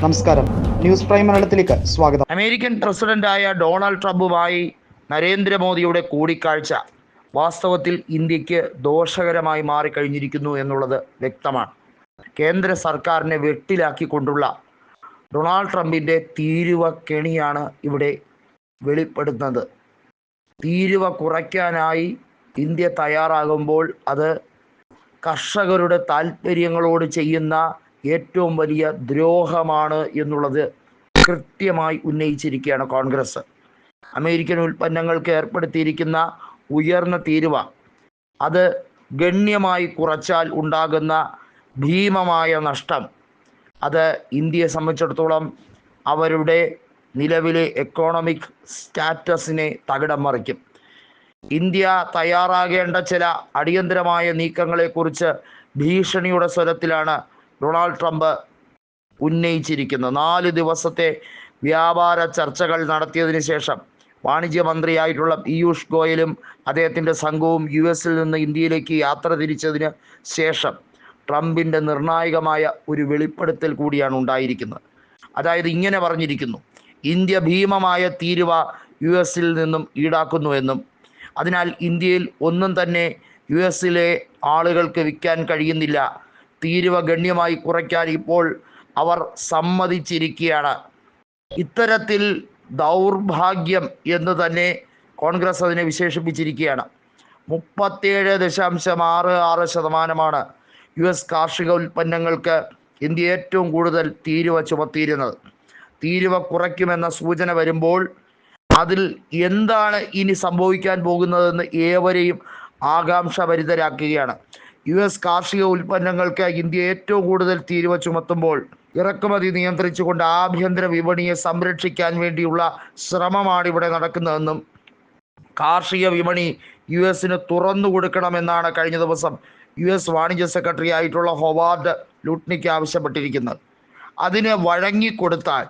നമസ്കാരം. News prime മലയാളത്തിലേക്ക് സ്വാഗതം. അമേരിക്കൻ പ്രസിഡന്റായ ഡൊണാൾഡ് ട്രംപുമായി നരേന്ദ്രമോദിയുടെ കൂടിക്കാഴ്ച വാസ്തവത്തിൽ ഇന്ത്യയ്ക്ക് ദോഷകരമായി മാറിക്കഴിഞ്ഞിരിക്കുന്നു എന്നുള്ളത് വ്യക്തമാണ്. കേന്ദ്ര സർക്കാരിനെ വെട്ടിലാക്കിക്കൊണ്ടുള്ള ഡൊണാൾഡ് ട്രംപിന്റെ തീരുവ കെണിയാണ് ഇവിടെ വെളിപ്പെടുന്നത്. തീരുവ കുറയ്ക്കാനായി ഇന്ത്യ തയ്യാറാകുമ്പോൾ അത് കർഷകരുടെ താല്പര്യങ്ങളോട് ചെയ്യുന്ന ഏറ്റവും വലിയ ദ്രോഹമാണ് എന്നുള്ളത് കൃത്യമായി ഉന്നയിച്ചിരിക്കുകയാണ് കോൺഗ്രസ്. അമേരിക്കൻ ഉൽപ്പന്നങ്ങൾക്ക് ഏർപ്പെടുത്തിയിരിക്കുന്ന ഉയർന്ന തീരുവ അത് ഗണ്യമായി കുറച്ചാൽ ഉണ്ടാകുന്ന ഭീമമായ നഷ്ടം. അത് ഇന്ത്യയെ സംബന്ധിച്ചിടത്തോളം അവരുടെ നിലവിലെ എക്കോണമിക് സ്റ്റാറ്റസിനെ തകിടം മറിക്കും. ഇന്ത്യ തയ്യാറാകേണ്ട ചില അടിയന്തരമായ നീക്കങ്ങളെക്കുറിച്ച് ഭീഷണിയുടെ സ്വരത്തിലാണ് ഡൊണാൾഡ് ട്രംപ് ഉന്നയിച്ചിരിക്കുന്നത് നാല് ദിവസത്തെ വ്യാപാര ചർച്ചകൾ നടത്തിയതിനു ശേഷം വാണിജ്യ മന്ത്രിയായിട്ടുള്ള പീയൂഷ് ഗോയലും അദ്ദേഹത്തിന്റെ സംഘവും യു എസിൽ നിന്ന് ഇന്ത്യയിലേക്ക് യാത്ര തിരിച്ചതിന് ശേഷം ട്രംപിന്റെ നിർണായകമായ ഒരു വെളിപ്പെടുത്തൽ കൂടിയാണ് ഉണ്ടായിരിക്കുന്നത്. അതായത് ഇങ്ങനെ പറഞ്ഞിരിക്കുന്നു. ഇന്ത്യ ഭീമമായ തീരുവ യു എസിൽ നിന്നും ഈടാക്കുന്നുവെന്നും അതിനാൽ ഇന്ത്യയിൽ ഒന്നും തന്നെ യു എസിലെ ആളുകൾക്ക് വിൽക്കാൻ കഴിയുന്നില്ല തീരുവ ഗണ്യമായി കുറയ്ക്കാൻ ഇപ്പോൾ അവർ സമ്മതിച്ചിരിക്കുകയാണ്. ഇത്തരത്തിൽ ദൗർഭാഗ്യം എന്ന് തന്നെ കോൺഗ്രസ് അതിനെ വിശേഷിപ്പിച്ചിരിക്കുകയാണ്. മുപ്പത്തേഴ് ദശാംശം ആറ് ആറ് ശതമാനമാണ് യു എസ് കാർഷിക ഉൽപ്പന്നങ്ങൾക്ക് ഇന്ത്യ ഏറ്റവും കൂടുതൽ തീരുവ ചുമത്തിയിരുന്നത്. തീരുവ കുറയ്ക്കുമെന്ന സൂചന വരുമ്പോൾ അതിൽ എന്താണ് ഇനി സംഭവിക്കാൻ പോകുന്നതെന്ന് ഏവരെയും ആകാംക്ഷഭരിതരാക്കുകയാണ്. യു എസ് കാർഷിക ഉൽപ്പന്നങ്ങൾക്ക് ഇന്ത്യ ഏറ്റവും കൂടുതൽ തീരുവ ചുമത്തുമ്പോൾ ഇറക്കുമതി നിയന്ത്രിച്ചുകൊണ്ട് ആഭ്യന്തര വിപണിയെ സംരക്ഷിക്കാൻ വേണ്ടിയുള്ള ശ്രമമാണ് ഇവിടെ നടക്കുന്നതെന്നും കാർഷിക വിപണി യു എസിന് തുറന്നു കൊടുക്കണമെന്നാണ് കഴിഞ്ഞ ദിവസം യു എസ് വാണിജ്യ സെക്രട്ടറി ആയിട്ടുള്ള ഹൊവാർഡ് ലുട്നിക്ക് ആവശ്യപ്പെട്ടിരിക്കുന്നത്. അതിന് വഴങ്ങിക്കൊടുത്താൽ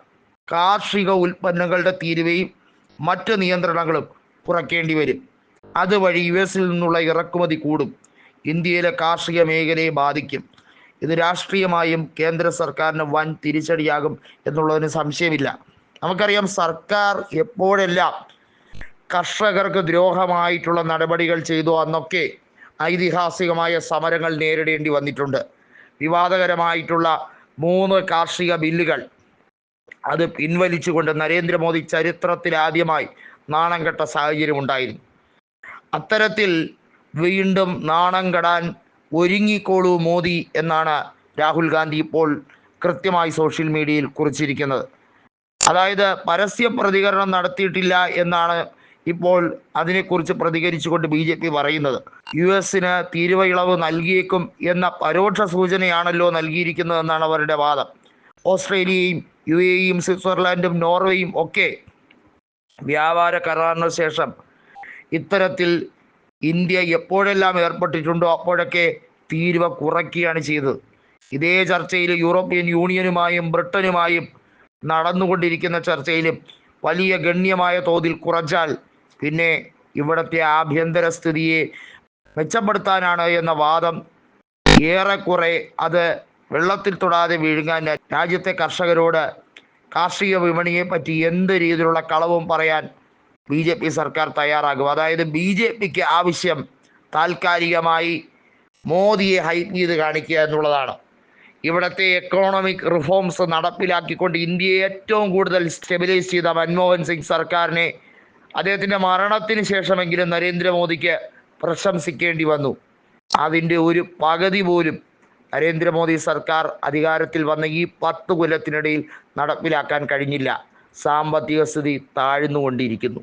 കാർഷിക ഉൽപ്പന്നങ്ങളുടെ തീരുവയും മറ്റ് നിയന്ത്രണങ്ങളും കുറയ്ക്കേണ്ടി വരും. അതുവഴി യു എസിൽ നിന്നുള്ള ഇറക്കുമതി കൂടും. ഇന്ത്യയിലെ കാർഷിക മേഖലയെ ബാധിക്കും. ഇത് രാഷ്ട്രീയമായും കേന്ദ്ര സർക്കാരിന് വൻ തിരിച്ചടിയാകും എന്നുള്ളതിന് സംശയമില്ല. നമുക്കറിയാം സർക്കാർ എപ്പോഴെല്ലാം കർഷകർക്ക് ദ്രോഹമായിട്ടുള്ള നടപടികൾ ചെയ്തു അന്നൊക്കെ ഐതിഹാസികമായ സമരങ്ങൾ നേരിടേണ്ടി വന്നിട്ടുണ്ട്. വിവാദകരമായിട്ടുള്ള മൂന്ന് കാർഷിക ബില്ലുകൾ. അത് പിൻവലിച്ചുകൊണ്ട് നരേന്ദ്രമോദി ചരിത്രത്തിൽ ആദ്യമായി നാണം കെട്ട സാഹചര്യം ഉണ്ടായിരുന്നു അത്തരത്തിൽ വീണ്ടും നാണം കെടാൻ ഒരുങ്ങിക്കോളൂ മോദി എന്നാണ് രാഹുൽ ഗാന്ധി ഇപ്പോൾ കൃത്യമായി സോഷ്യൽ മീഡിയയിൽ കുറിച്ചിരിക്കുന്നത്. അതായത് പരസ്യ പ്രതികരണം നടത്തിയിട്ടില്ല എന്നാണ് ഇപ്പോൾ അതിനെക്കുറിച്ച് പ്രതികരിച്ചുകൊണ്ട് ബി ജെ പി പറയുന്നത്. യു എസിന് തീരുവ ഇളവ് നൽകിയേക്കും എന്ന പരോക്ഷ സൂചനയാണല്ലോ നൽകിയിരിക്കുന്നതെന്നാണ് അവരുടെ വാദം. ഓസ്ട്രേലിയയും യു എയും സ്വിറ്റ്സർലാൻഡും നോർവേയും ഒക്കെ വ്യാപാര കരാറിന് ശേഷം ഇത്തരത്തിൽ ഇന്ത്യ എപ്പോഴെല്ലാം ഏർപ്പെട്ടിട്ടുണ്ടോ അപ്പോഴൊക്കെ തീരുവ കുറയ്ക്കുകയാണ് ചെയ്തത്. ഇതേ ചർച്ചയിൽ യൂറോപ്യൻ യൂണിയനുമായും ബ്രിട്ടനുമായും നടന്നുകൊണ്ടിരിക്കുന്ന ചർച്ചയിലും വലിയ ഗണ്യമായ തോതിൽ കുറച്ചാൽ പിന്നെ ഇവിടുത്തെ ആഭ്യന്തര സ്ഥിതിയെ മെച്ചപ്പെടുത്താനാണ് എന്ന വാദം ഏറെക്കുറെ അത് വെള്ളത്തിൽ തൊടാതെ വീഴുങ്ങാൻ രാജ്യത്തെ കർഷകരോട് കാർഷിക വിപണിയെ പറ്റി എന്ത് രീതിയിലുള്ള കളവും പറയാൻ ബി ജെ പി സർക്കാർ തയ്യാറാകും. അതായത് ബി ജെ പിക്ക് ആവശ്യം താൽക്കാലികമായി മോദിയെ ഹൈപ്പ് ചെയ്ത് കാണിക്കുക എന്നുള്ളതാണ്. ഇവിടുത്തെ എക്കോണമിക് റിഫോംസ് നടപ്പിലാക്കിക്കൊണ്ട് ഇന്ത്യയെ ഏറ്റവും കൂടുതൽ സ്റ്റെബിലൈസ് ചെയ്ത മൻമോഹൻ സിംഗ് സർക്കാരിനെ അദ്ദേഹത്തിന്റെ മരണത്തിന് ശേഷമെങ്കിലും നരേന്ദ്രമോദിക്ക് പ്രശംസിക്കേണ്ടി വന്നു. അതിന്റെ ഒരു പകുതി പോലും നരേന്ദ്രമോദി സർക്കാർ അധികാരത്തിൽ വന്ന ഈ പത്ത് കൊല്ലത്തിനിടയിൽ നടപ്പിലാക്കാൻ കഴിഞ്ഞില്ല. സാമ്പത്തിക സ്ഥിതി താഴ്ന്നുകൊണ്ടിരിക്കുന്നു.